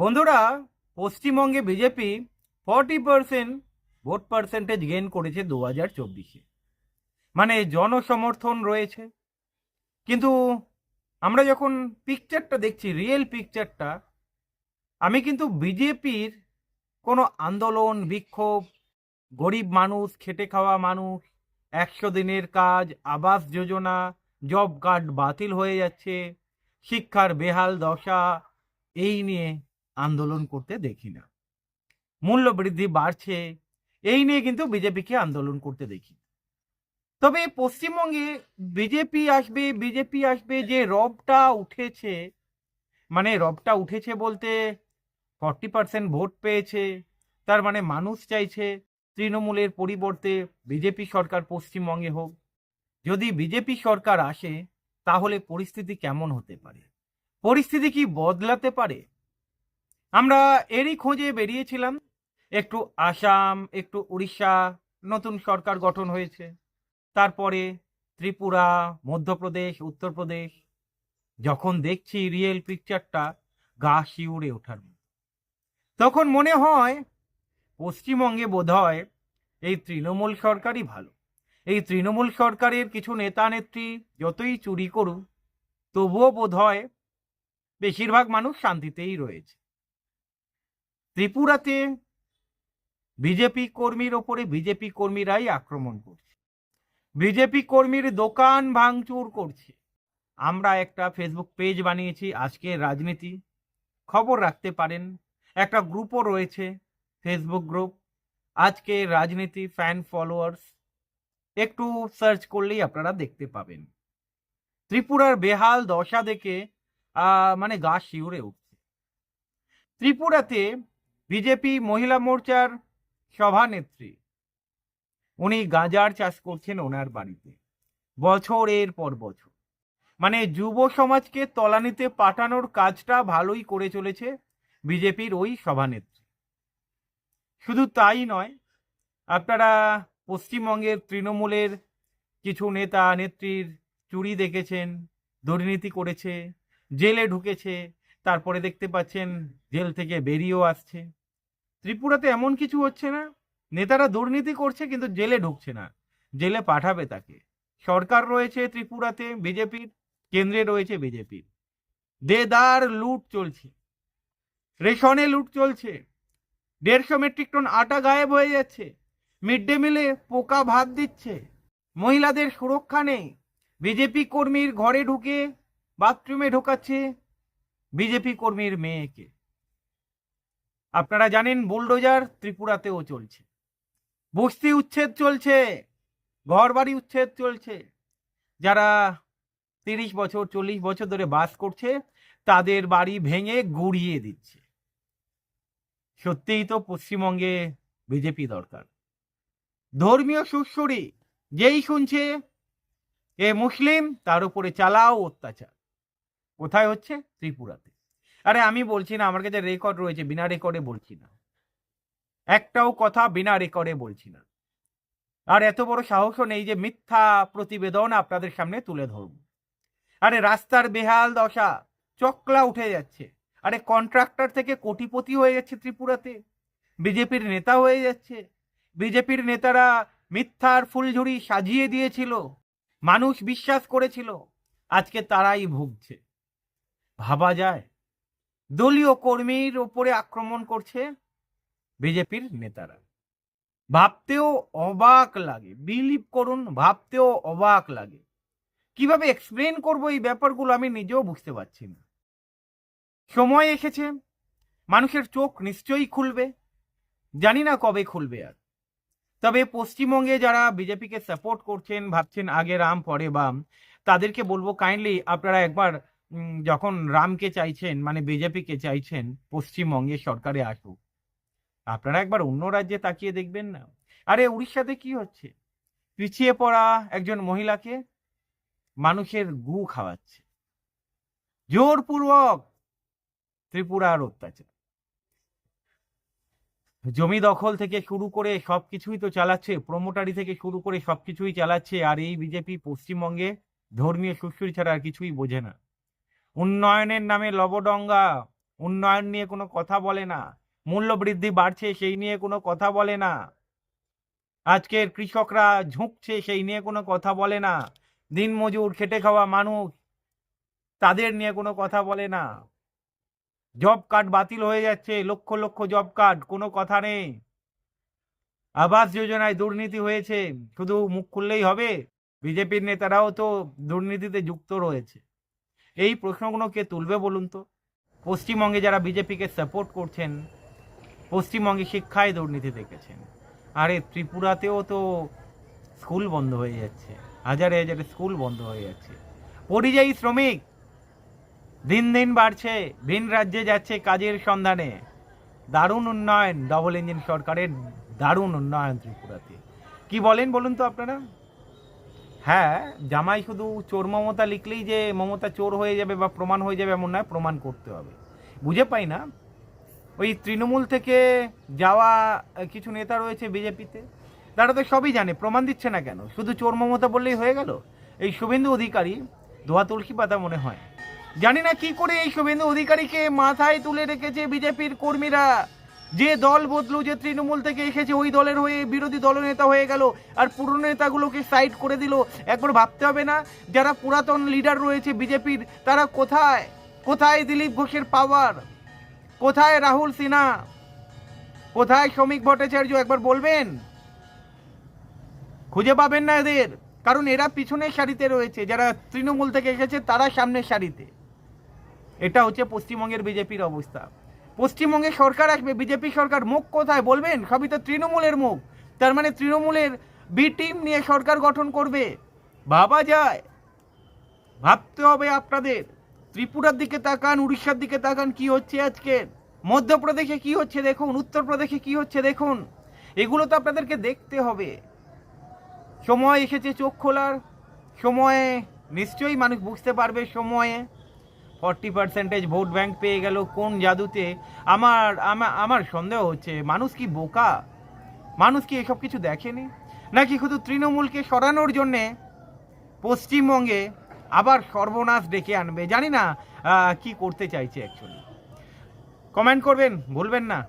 বন্ধুরা, পশ্চিমবঙ্গে BJP forty percent vote percentage gain করেছে দু হাজার চব্বিশে। মানে জনসমর্থন রয়েছে। কিন্তু আমরা যখন পিকচারটা দেখছি রিয়েল পিকচারটা আমি কিন্তু বিজেপির কোনো আন্দোলন, বিক্ষোভ, গরিব মানুষ, খেটে খাওয়া মানুষ, একশো দিনের কাজ, আবাস যোজনা জব কার্ড বাতিল হয়ে যাচ্ছে, শিক্ষার বেহাল দশা, এই নিয়ে আন্দোলন করতে দেখি না। মূল্য বৃদ্ধি বাড়ছে, এই নিয়ে কিন্তু বিজেপিকে আন্দোলন করতে দেখি। তবে পশ্চিমবঙ্গে বিজেপি আসবে বিজেপি আসবে যে রবটা উঠেছে মানে রবটা উঠেছে বলতে ফর্টি পার্সেন্ট ভোট পেয়েছে, তার মানে মানুষ চাইছে তৃণমূলের পরিবর্তে বিজেপি সরকার পশ্চিমবঙ্গে হোক। যদি বিজেপি সরকার আসে, তাহলে পরিস্থিতি কেমন হতে পারে? পরিস্থিতি কি বদলাতে পারে? আমরা এরই খোঁজে বেরিয়েছিলাম। একটু আসাম, একটু উড়িষ্যা, নতুন সরকার গঠন হয়েছে। তারপরে ত্রিপুরা, মধ্যপ্রদেশ, উত্তরপ্রদেশ। যখন দেখছি রিয়েল পিকচারটা গা শিউড়ে ওঠার তখন মনে হয়, পশ্চিমবঙ্গে বোধহয় এই তৃণমূল সরকারই ভালো। এই তৃণমূল সরকারের কিছু নেতা নেত্রী যতই চুরি করুক, তবুও বোধহয় বেশিরভাগ মানুষ শান্তিতেই রয়েছে। ত্রিপুরাতে বিজেপি কর্মীর ওপরে বিজেপি কর্মীরাই আক্রমণ করছে। বিজেপি কর্মীর দোকান ভাঙচুর করছে। আমরা একটা ফেসবুক পেজ বানিয়েছি আজকের রাজনীতি। খবর রাখতে পারেন, একটা গ্রুপও রয়েছে ফেসবুক গ্রুপ আজকে রাজনীতি ফ্যান ফলোয়ার্স একটু সার্চ করলেই আপনারা দেখতে পাবেন। ত্রিপুরার বেহাল দশা দেখে মানে গা শিউরে উঠছে। ত্রিপুরাতে বিজেপি মহিলা মোর্চার সভানেত্রী। উনি গাঁজার চাষ করছেন ওনার বাড়িতে, বছরের পর বছর। মানে যুব সমাজকে তলানিতে পাঠানোর কাজটা ভালোই করে চলেছে বিজেপির ওই সভানেত্রী। শুধু তাই নয়, আপনারা পশ্চিমবঙ্গের তৃণমূলের কিছু নেতা নেত্রীর চুরি দেখেছেন, দুর্নীতি করেছে, জেলে ঢুকেছে, তারপরে দেখতে পাচ্ছেন জেল থেকে বেরিয়েও আসছে। ত্রিপুরাতে এমন কিছু হচ্ছে না। নেতারা দুর্নীতি করছে কিন্তু জেলে ঢুকছে না। জেলে পাঠাবে তাকে। সরকার রয়েছে ত্রিপুরাতে, বিজেপির, কেন্দ্রে রয়েছে বিজেপির। দেদার লুট চলছে। রেশনে লুট চলছে। দেড়শো মেট্রিক টন আটা গায়েব হয়ে যাচ্ছে। মিড ডে মিলে পোকা ভাত দিচ্ছে। মহিলাদের সুরক্ষা নেই। বিজেপি কর্মীর ঘরে ঢুকে বাথরুমে ঢোকাচ্ছে বিজেপি কর্মীর মেয়েকে। আপনারা জানেন বুলডোজার ত্রিপুরাতেও চলছে। বস্তি উচ্ছেদ চলছে ঘর বাড়ি উচ্ছেদ চলছে। যারা তিরিশ বছর, চল্লিশ বছর ধরে বাস করছে, তাদের বাড়ি ভেঙে গুড়িয়ে দিচ্ছে। সত্যিই তো পশ্চিমবঙ্গে বিজেপি দরকার। ধর্মীয় সুশ্বরী যেই শুনছে, এ মুসলিম, তার উপরে চালাও অত্যাচার। কোথায় হচ্ছে? ত্রিপুরাতে। আরে আমি বলছি না, আমার কাছে রেকর্ড রয়েছে, বিনা রেকর্ডে বলছি না। একটাও কথা বিনা রেকর্ডে বলছি না। আর এত বড় সাহসও নেই যে মিথ্যা প্রতিবেদন আপনাদের সামনে তুলে ধরব। আরে রাস্তার বেহাল দশা, চকলা উঠে যাচ্ছে। আরে কন্ট্রাক্টর থেকে কোটিপতি হয়ে যাচ্ছে ত্রিপুরাতে। বিজেপির নেতা হয়ে যাচ্ছে। বিজেপির নেতারা মিথ্যার ফুলঝুরি সাজিয়ে দিয়েছিল। মানুষ বিশ্বাস করেছিল। আজকে তারাই ভুগছে। ভাবা যায়। দলীয় কর্মীর ওপরে আক্রমণ করছে বিজেপির নেতারা। ভাবতেও অবাক লাগে, বিলিভ করুন, ভাবতেও অবাক লাগে। কীভাবে এক্সপ্লেন করব এই ব্যাপারগুলো আমি নিজেও বুঝতে পারছি না। সময় এসেছে, মানুষের চোখ নিশ্চয়ই খুলবে, জানি না কবে খুলবে আর। তবে পশ্চিমবঙ্গে যারা বিজেপিকে সাপোর্ট করছেন, ভাবছেন আগে রাম, পরে বাম, তাদেরকে বলব কাইন্ডলি আপনারা একবার যখন রামকে চাইছেন মানে বিজেপিকে চাইছেন, পশ্চিমবঙ্গে সরকারে আসুক। আপনারা একবার অন্য রাজ্যে তাকিয়ে দেখবেন না। আরে, উড়িষ্যাতে কি হচ্ছে? পিছিয়ে পড়া একজন মহিলাকে মানুষের গু খাওয়াচ্ছে। জোরপূর্বক ত্রিপুরার অত্যাচার। জমি দখল থেকে শুরু করে সবকিছুই তো চালাচ্ছে প্রমোটারি থেকে শুরু করে সবকিছুই চালাচ্ছে, আর এই বিজেপি পশ্চিমবঙ্গে ধর্মীয় সুশ্রী ছাড়া আর কিছুই বোঝে না। উন্নয়নের নামে লবডঙ্গা। উন্নয়ন নিয়ে কোনো কথা বলে না। মূল্য বৃদ্ধি বাড়ছে, সেই নিয়ে কোনো কথা বলে না। আজকের কৃষকরা ঝুঁকছে, সেই নিয়ে কোনো কথা বলে না। দিনমজুর খেটে খাওয়া মানুষ, তাদের নিয়ে কোনো কথা বলে না। জব কার্ড বাতিল হয়ে যাচ্ছে, লক্ষ লক্ষ জব কার্ড, কোনো কথা নেই। আবাস যোজনায় দুর্নীতি হয়েছে, শুধু মুখ খুললেই হবে? বিজেপির নেতারাও তো দুর্নীতিতে যুক্ত রয়েছে। এই প্রশ্নগুলো কে তুলবে বলুন তো? পশ্চিমবঙ্গে যারা বিজেপিকে সাপোর্ট করছেন, পশ্চিমবঙ্গে শিক্ষায় দুর্নীতি দেখেছেন। আরে ত্রিপুরাতেও তো স্কুল বন্ধ হয়ে যাচ্ছে, হাজারে হাজারে স্কুল বন্ধ হয়ে যাচ্ছে। পরিযায়ী শ্রমিক, দিন দিন বাড়ছে, ভিন রাজ্যে যাচ্ছে কাজের সন্ধানে। দারুণ উন্নয়ন ডবল ইঞ্জিন সরকারের দারুণ উন্নয়ন ত্রিপুরাতে। কি বলেন বলুন তো আপনারা? হ্যাঁ জামাই শুধু চোর মমতা লিখলেই যে মমতা চোর হয়ে যাবে বা প্রমাণ হয়ে যাবে এমন নয়, প্রমাণ করতে হবে। বুঝে পাই না? ওই তৃণমূল থেকে যাওয়া কিছু নেতা রয়েছে বিজেপিতে, তারা তো সবই জানে, প্রমাণ দিচ্ছে না কেন? শুধু চোর মমতা বললেই হয়ে গেল? এই শুভেন্দু অধিকারী দোয়া তুলসী পাতা মনে হয়। জানি না কি করে এই শুভেন্দু অধিকারীকে মাথায় তুলে রেখেছে বিজেপির কর্মীরা। যে দল বদলু, যে তৃণমূল থেকে এসেছে, ওই দলের হয়ে বিরোধী দলনেতা হয়ে গেল। আর পুরনো নেতাগুলোকে সাইড করে দিল। একবার ভাবতে হবে না, যারা পুরাতন লিডার রয়েছে বিজেপির, তারা কোথায়? কোথায় দিলীপ ঘোষের পাওয়ার কোথায় রাহুল সিনহা? কোথায় শ্রমিক ভট্টাচার্য? একবার বলবেন? খুঁজে পাবেন না এদের। কারণ এরা পিছনের সারিতে রয়েছে। যারা তৃণমূল থেকে এসেছে, তারা সামনের সারিতে। এটা হচ্ছে পশ্চিমবঙ্গের বিজেপির অবস্থা। পশ্চিমবঙ্গে সরকার আসবে, বিজেপি সরকার, মুখ কোথায় বলবেন? সবই তো তৃণমূলের মুখ। তার মানে তৃণমূলের বি টিম নিয়ে সরকার গঠন করবে। ভাবা যায়। ভাবতে হবে আপনাদের। ত্রিপুরার দিকে তাকান, উড়িষ্যার দিকে তাকান, কি হচ্ছে আজকে? মধ্যপ্রদেশে কি হচ্ছে দেখুন, উত্তরপ্রদেশে কি হচ্ছে দেখুন? এগুলো তো আপনাদেরকে দেখতে হবে। সময় এসেছে চোখ খোলার। সময়ে নিশ্চয়ই মানুষ বুঝতে পারবে সময়ে। ফর্টি পার্সেন্টেজ ভোট ব্যাংক পেয়ে গেল কোন জাদুতে? আমার আমার সন্দেহ হচ্ছে, মানুষ কি বোকা? মানুষ কি এসব কিছু দেখেনি? নাকি শুধু তৃণমূলকে সরানোর জন্যে পশ্চিমবঙ্গে আবার সর্বনাশ ডেকে আনবে? জানি না কি করতে চাইছে অ্যাকচুয়ালি কমেন্ট করবেন, ভুলবেন না।